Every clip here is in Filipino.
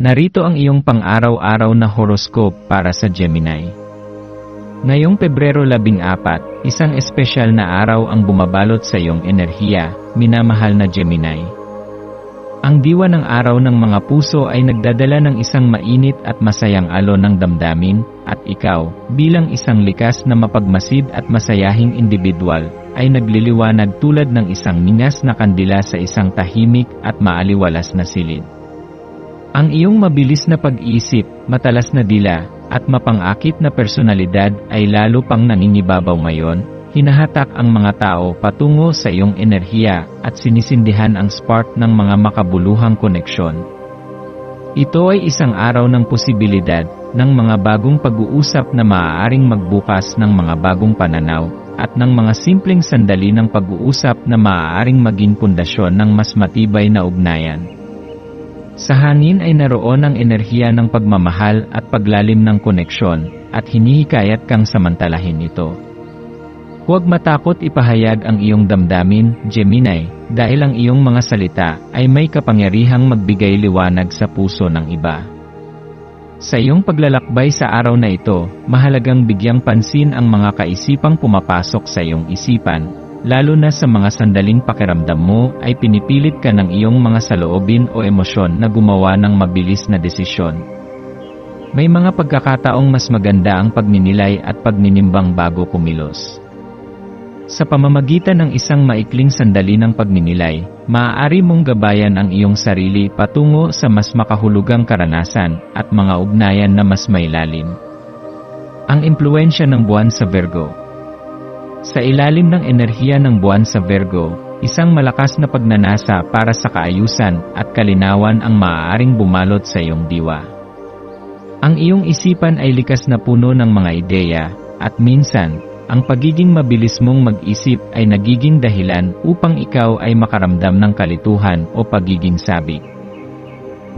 Narito ang iyong pang-araw-araw na horoscope para sa Gemini. Ngayong Pebrero 14, isang espesyal na araw ang bumabalot sa iyong enerhiya, minamahal na Gemini. Ang diwa ng araw ng mga puso ay nagdadala ng isang mainit at masayang alon ng damdamin, at ikaw, bilang isang likas na mapagmasid at masayahing individual, ay nagliliwanag tulad ng isang ningas na kandila sa isang tahimik at maaliwalas na silid. Ang iyong mabilis na pag-iisip, matalas na dila, at mapangakit na personalidad ay lalo pang naninibabaw ngayon, hinahatak ang mga tao patungo sa iyong enerhiya at sinisindihan ang spark ng mga makabuluhang koneksyon. Ito ay isang araw ng posibilidad ng mga bagong pag-uusap na maaaring magbukas ng mga bagong pananaw at ng mga simpleng sandali ng pag-uusap na maaaring maging pundasyon ng mas matibay na ugnayan. Sa hangin ay naroon ang enerhiya ng pagmamahal at paglalim ng koneksyon, at hinihikayat kang samantalahin ito. Huwag matakot ipahayag ang iyong damdamin, Gemini, dahil ang iyong mga salita ay may kapangyarihang magbigay liwanag sa puso ng iba. Sa iyong paglalakbay sa araw na ito, mahalagang bigyang pansin ang mga kaisipang pumapasok sa iyong isipan, lalo na sa mga sandaling pakiramdam mo ay pinipilit ka ng iyong mga saloobin o emosyon na gumawa ng mabilis na desisyon. May mga pagkakataong mas maganda ang pagninilay at pagninimbang bago kumilos. Sa pamamagitan ng isang maikling sandali ng pagninilay, maaari mong gabayan ang iyong sarili patungo sa mas makahulugang karanasan at mga ugnayan na mas mailalim. Ang impluensya ng buwan sa Virgo sa ilalim ng enerhiya ng buwan sa Virgo, isang malakas na pagnanasa para sa kaayusan at kalinawan ang maaaring bumalot sa iyong diwa. Ang iyong isipan ay likas na puno ng mga ideya, at minsan, ang pagiging mabilis mong mag-isip ay nagiging dahilan upang ikaw ay makaramdam ng kalituhan o pagiging sabik.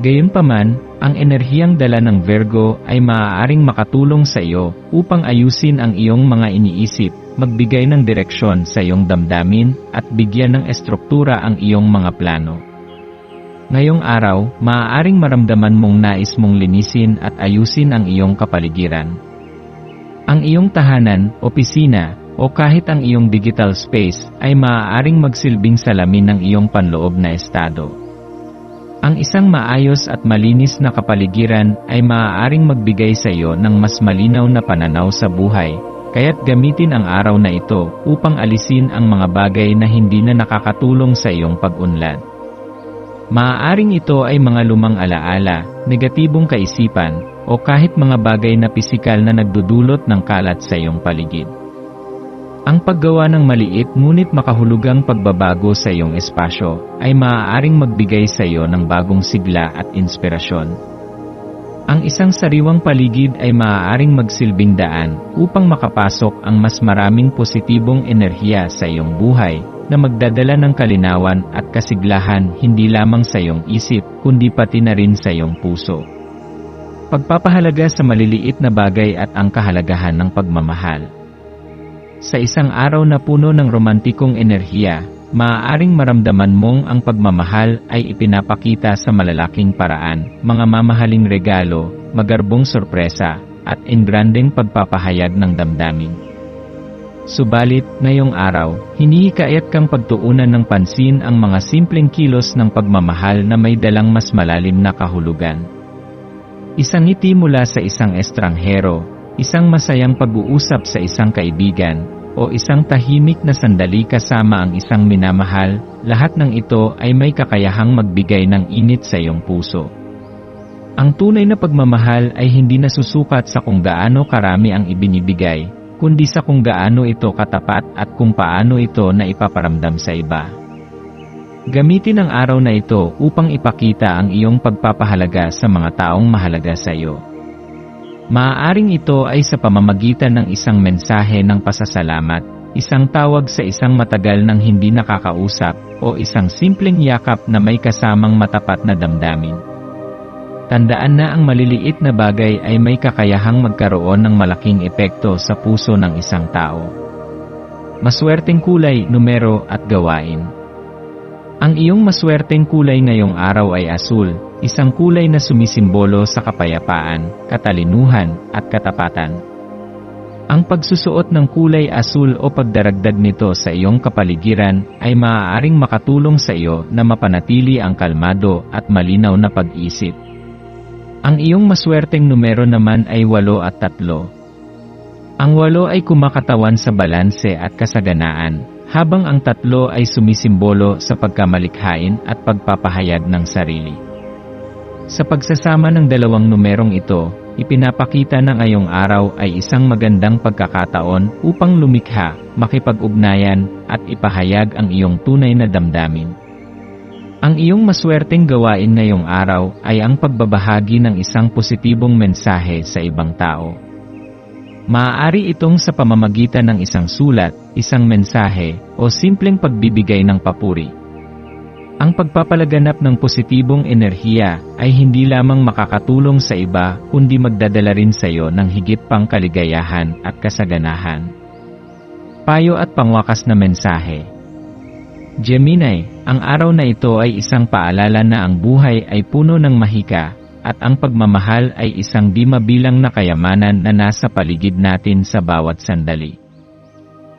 Gayunpaman, ang enerhiyang dala ng Virgo ay maaaring makatulong sa iyo upang ayusin ang iyong mga iniisip magbigay ng direksyon sa iyong damdamin, at bigyan ng estruktura ang iyong mga plano. Ngayong araw, maaaring maramdaman mong nais mong linisin at ayusin ang iyong kapaligiran. Ang iyong tahanan, opisina, o kahit ang iyong digital space ay maaaring magsilbing salamin ng iyong panloob na estado. Ang isang maayos at malinis na kapaligiran ay maaaring magbigay sa iyo ng mas malinaw na pananaw sa buhay Kaya't gamitin ang araw na ito upang alisin ang mga bagay na hindi na nakakatulong sa iyong pag-unlad. Maaaring ito ay mga lumang alaala, negatibong kaisipan, o kahit mga bagay na pisikal na nagdudulot ng kalat sa iyong paligid. Ang paggawa ng maliit ngunit makahulugang pagbabago sa iyong espasyo ay maaaring magbigay sa iyo ng bagong sigla at inspirasyon. Ang isang sariwang paligid ay maaaring magsilbing daan upang makapasok ang mas maraming positibong enerhiya sa iyong buhay na magdadala ng kalinawan at kasiglahan hindi lamang sa iyong isip kundi pati na rin sa iyong puso. Pagpapahalaga sa maliliit na bagay at ang kahalagahan ng pagmamahal. Sa isang araw na puno ng romantikong enerhiya, maaaring maramdaman mong ang pagmamahal ay ipinapakita sa malalaking paraan, mga mamahaling regalo, magarbong sorpresa, at engrandeng pagpapahayag ng damdamin. Subalit, ngayong araw, hinihikayat kang pagtuunan ng pansin ang mga simpleng kilos ng pagmamahal na may dalang mas malalim na kahulugan. Isang ngiti mula sa isang estranghero, isang masayang pag-uusap sa isang kaibigan, o isang tahimik na sandali kasama ang isang minamahal, lahat ng ito ay may kakayahang magbigay ng init sa iyong puso. Ang tunay na pagmamahal ay hindi nasusukat sa kung gaano karami ang ibinibigay, kundi sa kung gaano ito katapat at kung paano ito na ipaparamdam sa iba. Gamitin ang araw na ito upang ipakita ang iyong pagpapahalaga sa mga taong mahalaga sa iyo. Maaaring ito ay sa pamamagitan ng isang mensahe ng pasasalamat, isang tawag sa isang matagal nang hindi nakakausap, o isang simpleng yakap na may kasamang matapat na damdamin. Tandaan na ang maliliit na bagay ay may kakayahang magkaroon ng malaking epekto sa puso ng isang tao. Maswerteng kulay, numero at gawain. Ang iyong maswerteng kulay ngayong araw ay asul, isang kulay na sumisimbolo sa kapayapaan, katalinuhan, at katapatan. Ang pagsusuot ng kulay asul o pagdaragdag nito sa iyong kapaligiran ay maaaring makatulong sa iyo na mapanatili ang kalmado at malinaw na pag-isip. Ang iyong maswerteng numero naman ay 8 at 3. Ang 8 ay kumakatawan sa balanse at kasaganaan, habang ang tatlo ay sumisimbolo sa pagkamalikhain at pagpapahayag ng sarili. Sa pagsasama ng dalawang numerong ito, ipinapakita na ngayong araw ay isang magandang pagkakataon upang lumikha, makipag-ugnayan, at ipahayag ang iyong tunay na damdamin. Ang iyong maswerteng gawain ngayong araw ay ang pagbabahagi ng isang positibong mensahe sa ibang tao. Maaari itong sa pamamagitan ng isang sulat, isang mensahe, o simpleng pagbibigay ng papuri. Ang pagpapalaganap ng positibong enerhiya ay hindi lamang makakatulong sa iba kundi magdadala rin sa iyo ng higit pang kaligayahan at kasaganahan. Payo at pangwakas na mensahe Gemini, ang araw na ito ay isang paalala na ang buhay ay puno ng mahika, at ang pagmamahal ay isang di mabilang na kayamanan na nasa paligid natin sa bawat sandali.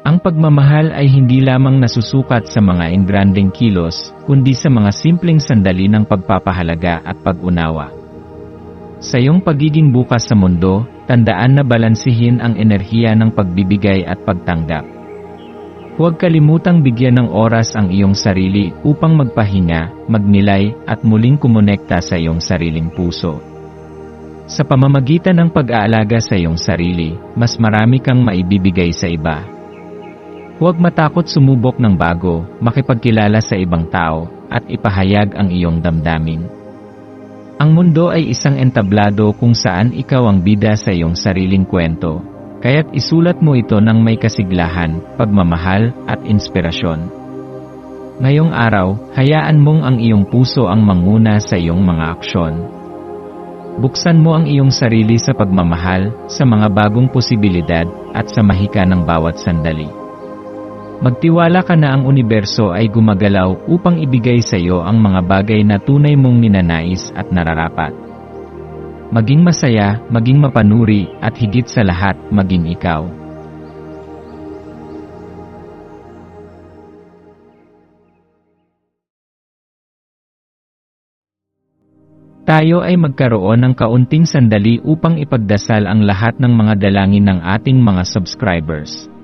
Ang pagmamahal ay hindi lamang nasusukat sa mga engrandeng kilos, kundi sa mga simpleng sandali ng pagpapahalaga at pag-unawa. Sa iyong pagiging bukas sa mundo, tandaan na balansihin ang enerhiya ng pagbibigay at pagtanggap. Huwag kalimutang bigyan ng oras ang iyong sarili upang magpahinga, magnilay, at muling kumonekta sa iyong sariling puso. Sa pamamagitan ng pag-aalaga sa iyong sarili, mas marami kang maibibigay sa iba. Huwag matakot sumubok ng bago, makipagkilala sa ibang tao, at ipahayag ang iyong damdamin. Ang mundo ay isang entablado kung saan ikaw ang bida sa iyong sariling kwento, kaya't isulat mo ito ng may kasiglahan, pagmamahal, at inspirasyon. Ngayong araw, hayaan mong ang iyong puso ang manguna sa iyong mga aksyon. Buksan mo ang iyong sarili sa pagmamahal, sa mga bagong posibilidad, at sa mahika ng bawat sandali. Magtiwala ka na ang universo ay gumagalaw upang ibigay sa iyo ang mga bagay na tunay mong ninanais at nararapat. Maging masaya, maging mapanuri, at higit sa lahat, maging ikaw. Tayo ay magkaroon ng kaunting sandali upang ipagdasal ang lahat ng mga dalangin ng ating mga subscribers